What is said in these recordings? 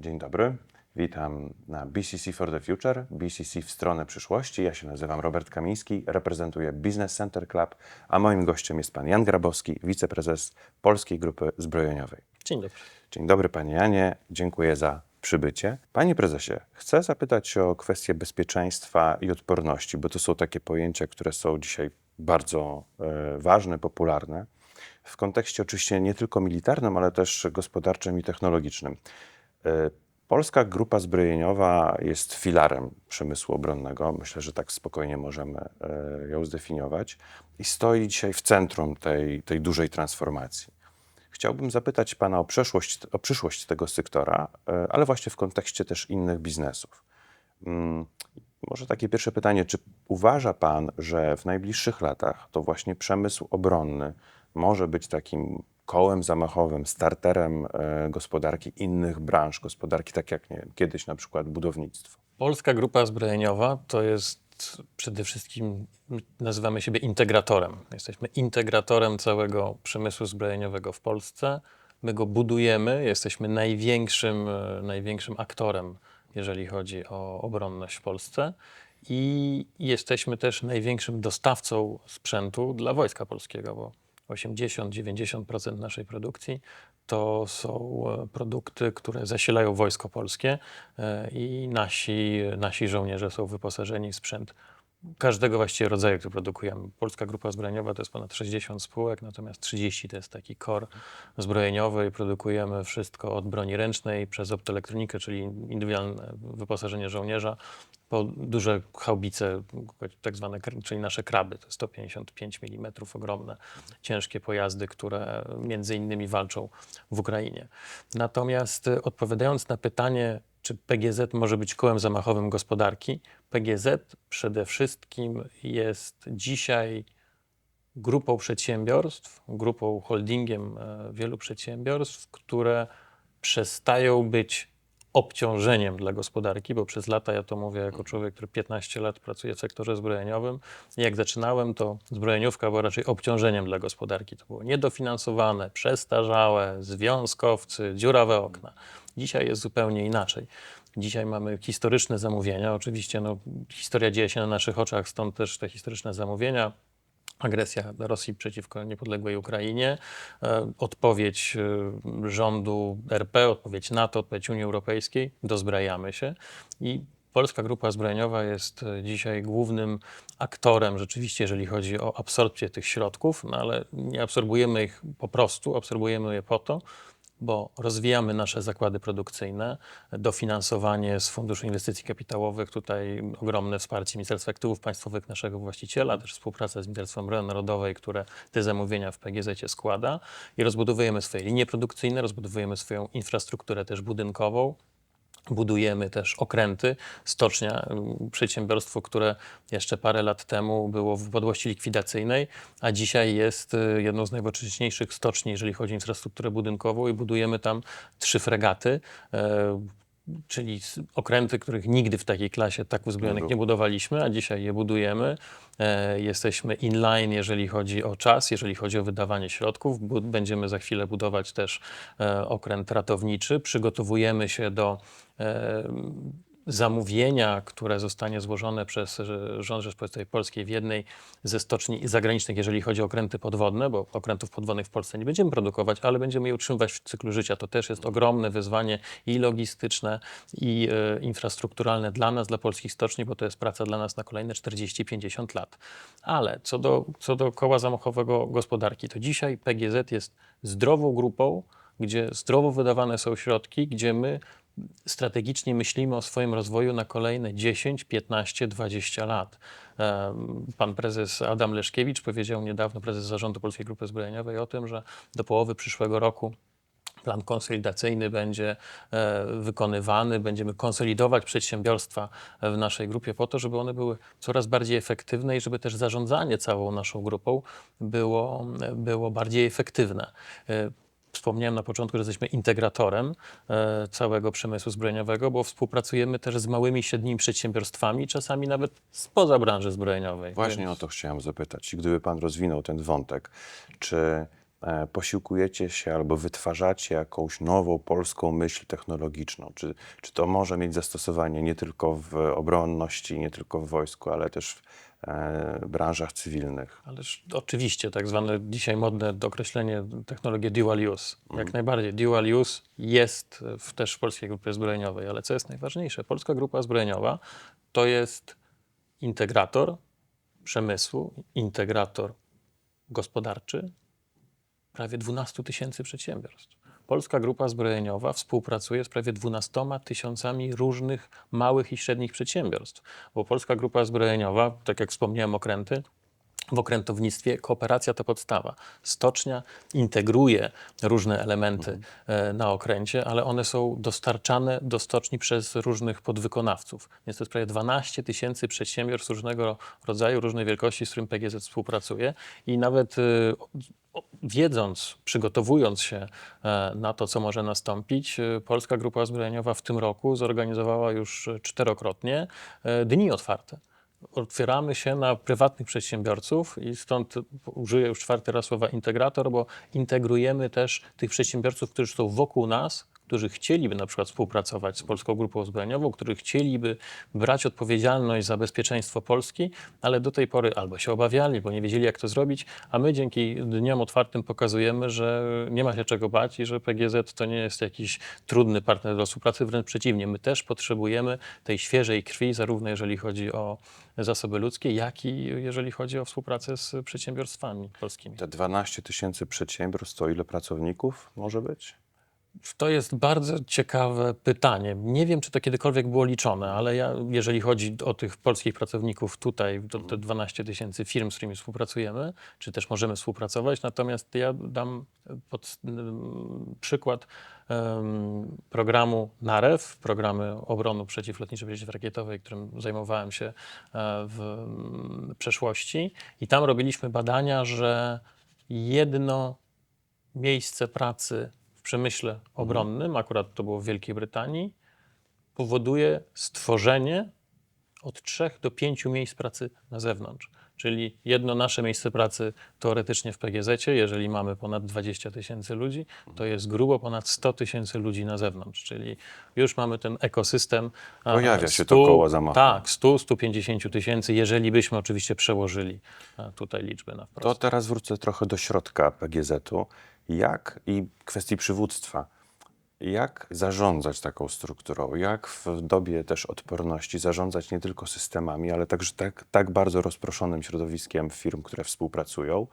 Dzień dobry. Witam na BCC for the Future, BCC w stronę przyszłości. Ja się nazywam Robert Kamiński, reprezentuję Business Center Club, a moim gościem jest pan Jan Grabowski, wiceprezes Polskiej Grupy Zbrojeniowej. Dzień dobry. Dzień dobry panie Janie, dziękuję za przybycie. Panie prezesie, chcę zapytać o kwestie bezpieczeństwa i odporności, bo to są takie pojęcia, które są dzisiaj bardzo e, ważne, popularne. W kontekście oczywiście nie tylko militarnym, ale też gospodarczym i technologicznym. E, Polska Grupa Zbrojeniowa jest filarem przemysłu obronnego. Myślę, że tak spokojnie możemy e, ją zdefiniować i stoi dzisiaj w centrum tej, tej dużej transformacji. Chciałbym zapytać Pana o, o przyszłość tego sektora, e, ale właśnie w kontekście też innych biznesów. Mm, Może takie pierwsze pytanie, czy uważa Pan, że w najbliższych latach to właśnie przemysł obronny może być takim kołem zamachowym, starterem e, gospodarki innych branż gospodarki, tak jak nie, wiem, kiedyś na przykład budownictwo? Polska Grupa Zbrojeniowa to jest przede wszystkim, nazywamy siebie integratorem. Jesteśmy integratorem całego przemysłu zbrojeniowego w Polsce. My go budujemy, jesteśmy największym, e, największym aktorem, jeżeli chodzi o obronność w Polsce. I jesteśmy też największym dostawcą sprzętu dla Wojska Polskiego, bo 80-90% naszej produkcji to są e, produkty, które zasilają Wojsko Polskie e, i nasi, nasi żołnierze są wyposażeni w sprzęt każdego właściwie rodzaju, który produkujemy. Polska Grupa Zbrojeniowa to jest ponad 60 spółek, natomiast 30 to jest taki core zbrojeniowy i produkujemy wszystko od broni ręcznej przez optoelektronikę, czyli indywidualne wyposażenie żołnierza, po duże haubice, tak zwane, czyli nasze kraby, to 155 mm, ogromne, ciężkie pojazdy, które między innymi walczą w Ukrainie. Natomiast odpowiadając na pytanie, czy PGZ może być kołem zamachowym gospodarki, PGZ przede wszystkim jest dzisiaj grupą przedsiębiorstw, grupą holdingiem e, wielu przedsiębiorstw, które przestają być obciążeniem dla gospodarki, bo przez lata, ja to mówię jako człowiek, który 15 lat pracuje w sektorze zbrojeniowym, jak zaczynałem, to zbrojeniówka była raczej obciążeniem dla gospodarki. To było niedofinansowane, przestarzałe, związkowcy, dziurawe okna. Dzisiaj jest zupełnie inaczej. Dzisiaj mamy historyczne zamówienia. Oczywiście no, historia dzieje się na naszych oczach, stąd też te historyczne zamówienia agresja Rosji przeciwko niepodległej Ukrainie, e, odpowiedź e, rządu RP, odpowiedź NATO, odpowiedź Unii Europejskiej, dozbrajamy się. I Polska Grupa Zbrojeniowa jest e, dzisiaj głównym aktorem rzeczywiście, jeżeli chodzi o absorpcję tych środków, no ale nie absorbujemy ich po prostu, absorbujemy je po to, bo rozwijamy nasze zakłady produkcyjne, dofinansowanie z Funduszu Inwestycji Kapitałowych, tutaj ogromne wsparcie Ministerstwa Aktywów Państwowych, naszego właściciela, też współpraca z Ministerstwem Obrony Narodowej, które te zamówienia w PGZ składa. I rozbudowujemy swoje linie produkcyjne, rozbudowujemy swoją infrastrukturę też budynkową, Budujemy też okręty. Stocznia, mm, przedsiębiorstwo, które jeszcze parę lat temu było w upadłości likwidacyjnej, a dzisiaj jest y, jedną z najnowocześniejszych stoczni, jeżeli chodzi o infrastrukturę budynkową i budujemy tam trzy fregaty. Czyli okręty, których nigdy w takiej klasie tak uzbrojonych było. nie budowaliśmy, a dzisiaj je budujemy. E, Jesteśmy inline, jeżeli chodzi o czas, jeżeli chodzi o wydawanie środków. Bu- Będziemy za chwilę budować też e, okręt ratowniczy. Przygotowujemy się do e, zamówienia, które zostanie złożone przez e, rząd Rzeczpospolitej Polskiej w jednej ze stoczni zagranicznych, jeżeli chodzi o okręty podwodne, bo okrętów podwodnych w Polsce nie będziemy produkować, ale będziemy je utrzymywać w cyklu życia. To też jest ogromne wyzwanie i logistyczne, i e, infrastrukturalne dla nas, dla polskich stoczni, bo to jest praca dla nas na kolejne 40-50 lat. Ale co do, co do koła zamachowego gospodarki, to dzisiaj PGZ jest zdrową grupą, gdzie zdrowo wydawane są środki, gdzie my strategicznie myślimy o swoim rozwoju na kolejne 10, 15, 20 lat. Em, Pan prezes Adam Leszkiewicz powiedział niedawno, prezes zarządu Polskiej Grupy Zbrojeniowej, o tym, że do połowy przyszłego roku plan konsolidacyjny będzie e, wykonywany, będziemy konsolidować przedsiębiorstwa w naszej grupie po to, żeby one były coraz bardziej efektywne i żeby też zarządzanie całą naszą grupą było, było bardziej efektywne. Wspomniałem na początku, że jesteśmy integratorem e, całego przemysłu zbrojeniowego, bo współpracujemy też z małymi i średnimi przedsiębiorstwami, czasami nawet spoza branży zbrojeniowej. Właśnie Więc- o to chciałem zapytać. Gdyby Pan rozwinął ten wątek, czy e, posiłkujecie się albo wytwarzacie jakąś nową polską myśl technologiczną? Czy, czy to może mieć zastosowanie nie tylko w obronności, nie tylko w wojsku, ale też w branżach cywilnych? Ależ oczywiście, tak zwane dzisiaj modne określenie technologie dual use. Jak najbardziej. Dual use jest w, też w Polskiej Grupie Zbrojeniowej, ale co jest najważniejsze? Polska Grupa Zbrojeniowa to jest integrator przemysłu, integrator gospodarczy prawie 12 tysięcy przedsiębiorstw. Polska Grupa Zbrojeniowa współpracuje z prawie 12 tysiącami różnych małych i średnich przedsiębiorstw, bo Polska Grupa Zbrojeniowa, tak jak wspomniałem, okręty, w okrętownictwie kooperacja to podstawa. Stocznia integruje różne elementy e, na okręcie, ale one są dostarczane do stoczni przez różnych podwykonawców. Więc to jest prawie 12 tysięcy przedsiębiorstw różnego rodzaju, różnej wielkości, z którym PGZ współpracuje i nawet e, wiedząc, przygotowując się e, na to, co może nastąpić, e, Polska Grupa Zbrojeniowa w tym roku zorganizowała już czterokrotnie e, dni otwarte. Otwieramy się na prywatnych przedsiębiorców i stąd użyję już czwarty raz słowa integrator, bo integrujemy też tych przedsiębiorców, którzy są wokół nas, którzy chcieliby na przykład współpracować z Polską Grupą Zbrojeniową, którzy chcieliby brać odpowiedzialność za bezpieczeństwo Polski, ale do tej pory albo się obawiali, bo nie wiedzieli jak to zrobić, a my dzięki dniom otwartym pokazujemy, że nie ma się czego bać i że PGZ to nie jest jakiś trudny partner do współpracy, wręcz przeciwnie. My też potrzebujemy tej świeżej krwi, zarówno jeżeli chodzi o zasoby ludzkie, jak i jeżeli chodzi o współpracę z przedsiębiorstwami polskimi. Te 12 tysięcy przedsiębiorstw, to ile pracowników może być? To jest bardzo ciekawe pytanie. Nie wiem, czy to kiedykolwiek było liczone, ale ja, jeżeli chodzi o tych polskich pracowników tutaj, to te 12 tysięcy firm, z którymi współpracujemy, czy też możemy współpracować, natomiast ja dam pod, ym, przykład ym, programu NAREW, programu obrony przeciwlotniczej, przeciwrakietowej, którym zajmowałem się e, w ym, przeszłości i tam robiliśmy badania, że jedno miejsce pracy przemyśle obronnym, akurat to było w Wielkiej Brytanii, powoduje stworzenie od 3 do 5 miejsc pracy na zewnątrz. Czyli jedno nasze miejsce pracy teoretycznie w PGZ, jeżeli mamy ponad 20 tysięcy ludzi, to jest grubo ponad 100 tysięcy ludzi na zewnątrz. Czyli już mamy ten ekosystem. Pojawia się to koło zamachu. Tak, 100-150 tysięcy, jeżeli byśmy oczywiście przełożyli tutaj liczbę na wprost. To teraz wrócę trochę do środka PGZ-u. Jak i kwestii przywództwa. Jak zarządzać taką strukturą? Jak w dobie też odporności zarządzać nie tylko systemami, ale także tak, tak bardzo rozproszonym środowiskiem firm, które współpracują?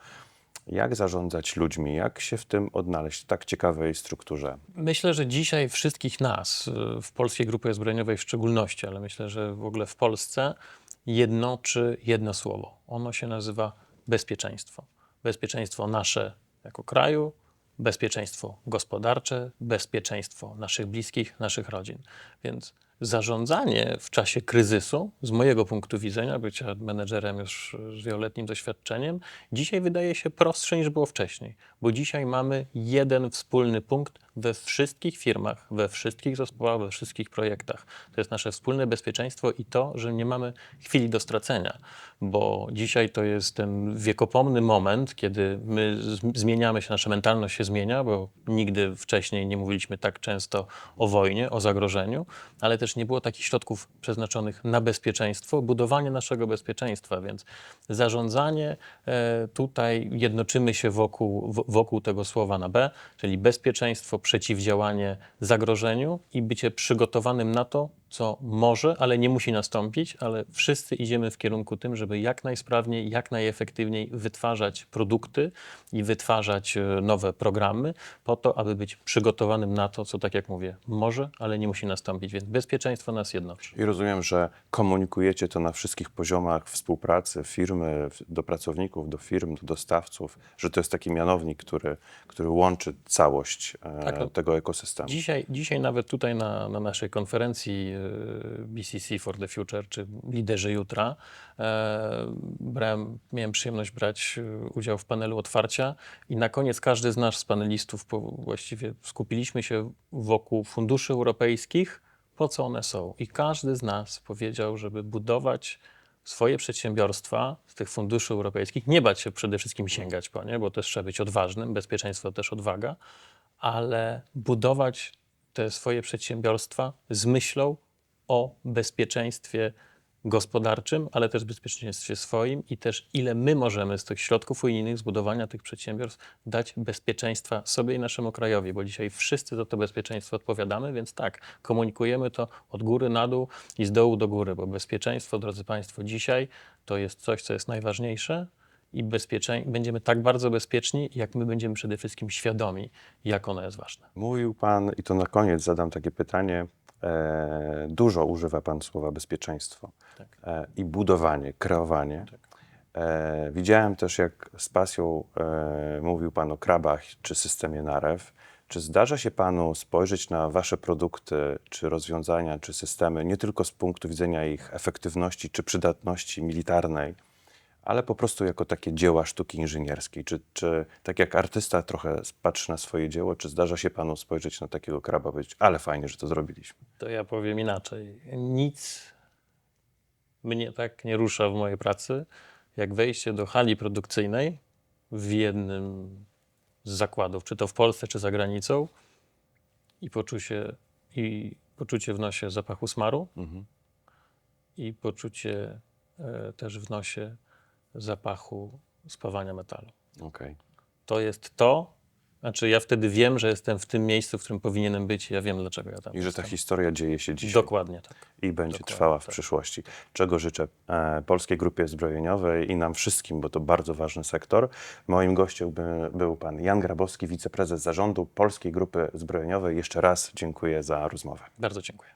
Jak zarządzać ludźmi? Jak się w tym odnaleźć w tak ciekawej strukturze? Myślę, że dzisiaj wszystkich nas, y, w Polskiej Grupie Zbrojeniowej w szczególności, ale myślę, że w ogóle w Polsce, jednoczy jedno słowo. Ono się nazywa bezpieczeństwo. Bezpieczeństwo nasze jako kraju, bezpieczeństwo gospodarcze, bezpieczeństwo naszych bliskich, naszych rodzin. Więc zarządzanie w czasie kryzysu, z mojego punktu widzenia, bycia menedżerem już z wieloletnim doświadczeniem, dzisiaj wydaje się prostsze niż było wcześniej, bo dzisiaj mamy jeden wspólny punkt we wszystkich firmach, we wszystkich zespołach, we wszystkich projektach. To jest nasze wspólne bezpieczeństwo i to, że nie mamy chwili do stracenia, bo dzisiaj to jest ten wiekopomny moment, kiedy my zmieniamy się, nasza mentalność się zmienia, bo nigdy wcześniej nie mówiliśmy tak często o wojnie, o zagrożeniu, ale też nie było takich środków przeznaczonych na bezpieczeństwo, budowanie naszego bezpieczeństwa, więc zarządzanie e, tutaj jednoczymy się wokół, wokół tego słowa na B, czyli bezpieczeństwo, przeciwdziałanie zagrożeniu i bycie przygotowanym na to, co może, ale nie musi nastąpić, ale wszyscy idziemy w kierunku tym, żeby jak najsprawniej, jak najefektywniej wytwarzać produkty i wytwarzać e, nowe programy po to, aby być przygotowanym na to, co tak jak mówię, może, ale nie musi nastąpić. Więc bezpieczeństwo nas jednoczy. I rozumiem, że komunikujecie to na wszystkich poziomach współpracy firmy, do pracowników, do firm, do dostawców, że to jest taki mianownik, który, który łączy całość e, Tak, no. tego ekosystemu. Dzisiaj, dzisiaj nawet tutaj na, na naszej konferencji e, BCC for the Future, czy Liderzy Jutra, e, brałem, miałem przyjemność brać e, udział w panelu otwarcia i na koniec każdy z nas, z panelistów, właściwie skupiliśmy się wokół funduszy europejskich, po co one są. I każdy z nas powiedział, żeby budować swoje przedsiębiorstwa z tych funduszy europejskich, nie bać się przede wszystkim sięgać po nie, bo też trzeba być odważnym, bezpieczeństwo to też odwaga, ale budować te swoje przedsiębiorstwa z myślą o bezpieczeństwie gospodarczym, ale też bezpieczeństwie swoim i też ile my możemy z tych środków unijnych, zbudowania tych przedsiębiorstw dać bezpieczeństwa sobie i naszemu krajowi, bo dzisiaj wszyscy za to bezpieczeństwo odpowiadamy, więc tak, komunikujemy to od góry na dół i z dołu do góry, bo bezpieczeństwo, drodzy Państwo, dzisiaj to jest coś, co jest najważniejsze i będziemy tak bardzo bezpieczni, jak my będziemy przede wszystkim świadomi, jak ono jest ważne. Mówił Pan, i to na koniec zadam takie pytanie, dużo używa Pan słowa bezpieczeństwo Tak. e, i budowanie, kreowanie. E, widziałem też, jak z pasją e, mówił Pan o krabach czy systemie narew. Czy zdarza się Panu spojrzeć na Wasze produkty, czy rozwiązania, czy systemy nie tylko z punktu widzenia ich efektywności czy przydatności militarnej, ale po prostu jako takie dzieła sztuki inżynierskiej. Czy, czy tak jak artysta trochę patrzy na swoje dzieło, czy zdarza się panu spojrzeć na takiego kraba powiedzieć, ale fajnie, że to zrobiliśmy. To ja powiem inaczej. Nic mnie tak nie rusza w mojej pracy, jak wejście do hali produkcyjnej w jednym z zakładów, czy to w Polsce, czy za granicą, i poczucie, i poczucie w nosie zapachu smaru, i poczucie e, też w nosie zapachu spawania metalu. Okej. To jest to, znaczy ja wtedy wiem, że jestem w tym miejscu, w którym powinienem być i ja wiem, dlaczego ja tam I że ta jestem. historia dzieje się dzisiaj Dokładnie tak. i będzie dokładnie trwała w tak. przyszłości. Czego życzę e, Polskiej Grupie Zbrojeniowej i nam wszystkim, bo to bardzo ważny sektor. Moim gościem by, był pan Jan Grabowski, wiceprezes zarządu Polskiej Grupy Zbrojeniowej. Jeszcze raz dziękuję za rozmowę. Bardzo dziękuję.